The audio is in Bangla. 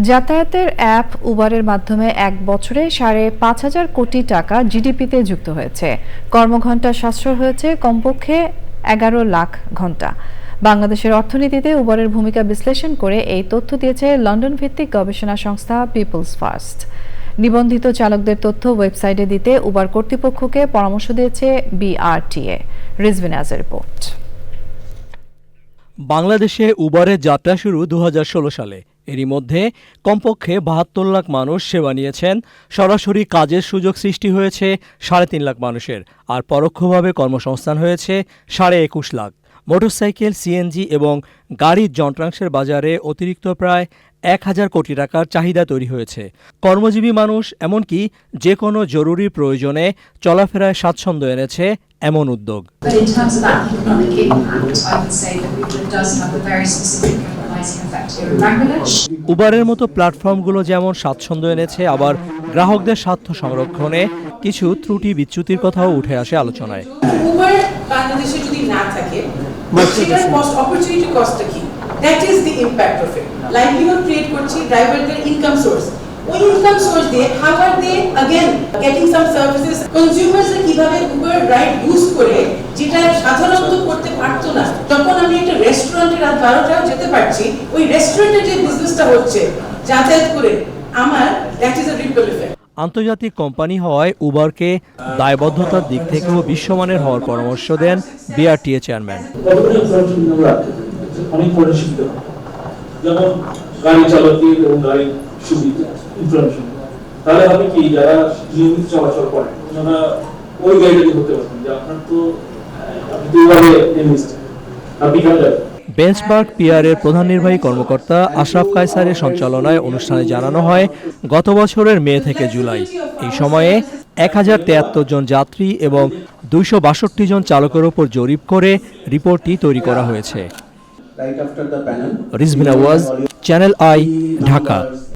যাতায়াতের অ্যাপ উবারের মাধ্যমে এক বছরে সাড়ে পাঁচ হাজার কোটি টাকা জিডিপিতে যুক্ত হয়েছে। কর্মঘণ্টা সাশ্রয় হয়েছে কমপক্ষে এগারো লাখ ঘণ্টা বাংলাদেশের অর্থনীতিতে উবারের ভূমিকা বিশ্লেষণ করে এই তথ্য দিয়েছে লন্ডন ভিত্তিক গবেষণা সংস্থা পিপলস ফার্স্ট। নিবন্ধিত চালকদের তথ্য ওয়েবসাইটে দিতে উবার কর্তৃপক্ষকে পরামর্শ দিয়েছে বিআরটিএ। রিজভিনাজের রিপোর্ট। বাংলাদেশে উবারের যাত্রা শুরু দুহাজার ষোলো সালে। এরই মধ্যে কমপক্ষে বাহাত্তর লাখ মানুষ সেবা নিয়েছেন। সরাসরি কাজের সুযোগ সৃষ্টি হয়েছে সাড়ে তিন লাখ মানুষের, আর পরোক্ষভাবে কর্মসংস্থান হয়েছে সাড়ে একুশ লাখ। মোটরসাইকেল, সিএনজি এবং গাড়ির যন্ত্রাংশের বাজারে অতিরিক্ত প্রায় এক হাজার কোটি টাকার চাহিদা তৈরি হয়েছে। কর্মজীবী মানুষ, এমনকি যে কোনো জরুরি প্রয়োজনে চলাফেরায় স্বাচ্ছন্দ্য এনেছে এমন উদ্যোগ. উবারের মতো প্ল্যাটফর্মগুলো যেমন স্বাচ্ছন্দ্য এনেছে আবার গ্রাহকদের স্বার্থ সংরক্ষণে কিছু ত্রুটি বিচ্যুতির কথাও উঠে আসে আলোচনায়। উবার বাংলাদেশে যদি না থাকে সেটার কস্ট অপরচুনিটি কস্টটা কি? That is the impact of it livelihood create করছি ড্রাইভারদের ইনকাম সোর্স ওই ইনকাম সোর্স দিয়ে how are they again getting some services consumers কিভাবে উবার রাইড ইউজ করে যেটা সাধারণত করতে পারতো না যখন আমি একটা রেস্টুরেন্টে রাত বারোটাও যেতে পারছি ওই রেস্টুরেন্টে যে বিজনেসটা হচ্ছে যাতায়াত করে আমার that is a ripple effect আন্তর্জাতিক কোম্পানি হওয়ায় উবারকে দায়বদ্ধতার দিক থেকেও বিশ্বমানের হওয়ার পরামর্শ দেন বিআরটিএ চেয়ারম্যান কতগুলো ইনফরমেশন আমরা রাখতে পারি অনেক পরে শিখতে হবে যেমন গাড়ি চালকের এবং গাড়ির সুবিধা ইনফরমেশন। তাহলে হবে কি যারা নিয়মিত চলাচল করে ওনারা ওই গাড়িটাকে ধরতে পারবেন যে আপনার তো আপনি তো এভাবে এনলিস্ট আপনি কেন যাবেন বেঞ্চমার্ক পিআরের প্রধান নির্বাহী কর্মকর্তা আশরাফ কায়সারের সঞ্চালনায় অনুষ্ঠানে জানানো হয় গত বছরের মে থেকে জুলাই। এই সময়ে এক হাজার তেয়াত্তর জন যাত্রী এবং দুইশো বাষট্টি জন চালকের ওপর জরিপ করে রিপোর্টটি তৈরি করা হয়েছে. রিজবিনা ওয়াজ চ্যানেল আই ঢাকা।